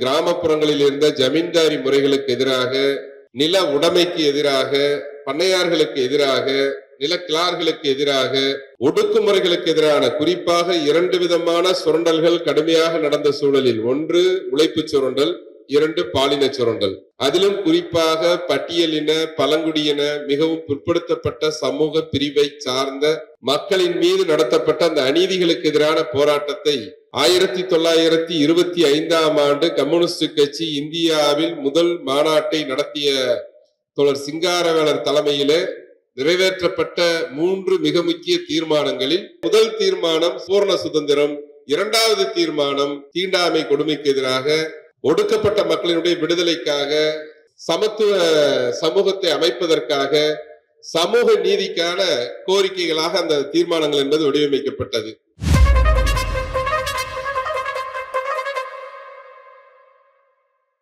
கிராமப்புறங்களில் இருந்த ஜமீன்தாரி முறைகளுக்கு எதிராக நில உடைமைக்கு எதிராக பண்ணையார்களுக்கு எதிராக நிலக்கிளார்களுக்கு எதிராக ஒடுக்குமுறைகளுக்கு எதிரான குறிப்பாக இரண்டு விதமான சுரண்டல்கள் கடுமையாக நடந்த சூழலில். ஒன்று உழைப்பு சுரண்டல் இரண்டு பாலின சுரண்டல். அதிலும் குறிப்பாக பட்டியலின பழங்குடியின மிகவும் பிற்படுத்தப்பட்ட சமூக பிரிவை சார்ந்த மக்களின் மீது நடத்தப்பட்ட அந்த அநீதிகளுக்கு எதிரான போராட்டத்தை ஆயிரத்தி தொள்ளாயிரத்தி இருபத்தி ஐந்தாம் ஆண்டு கம்யூனிஸ்ட் கட்சி இந்தியாவில் முதல் மாநாட்டை நடத்திய தொடர் சிங்காரவேலர் தலைமையிலே நிறைவேற்றப்பட்ட மூன்று மிக முக்கிய தீர்மானங்களில் முதல் தீர்மானம் பூர்ண சுதந்திரம் இரண்டாவது தீர்மானம் தீண்டாமை கொடுமைக்கு எதிராக ஒடுக்கப்பட்ட மக்களினுடைய விடுதலைக்காக சமத்துவ சமூகத்தை அமைப்பதற்காக சமூக நீதிக்கான கோரிக்கைகளாக அந்த தீர்மானங்கள் என்பது வடிவமைக்கப்பட்டது.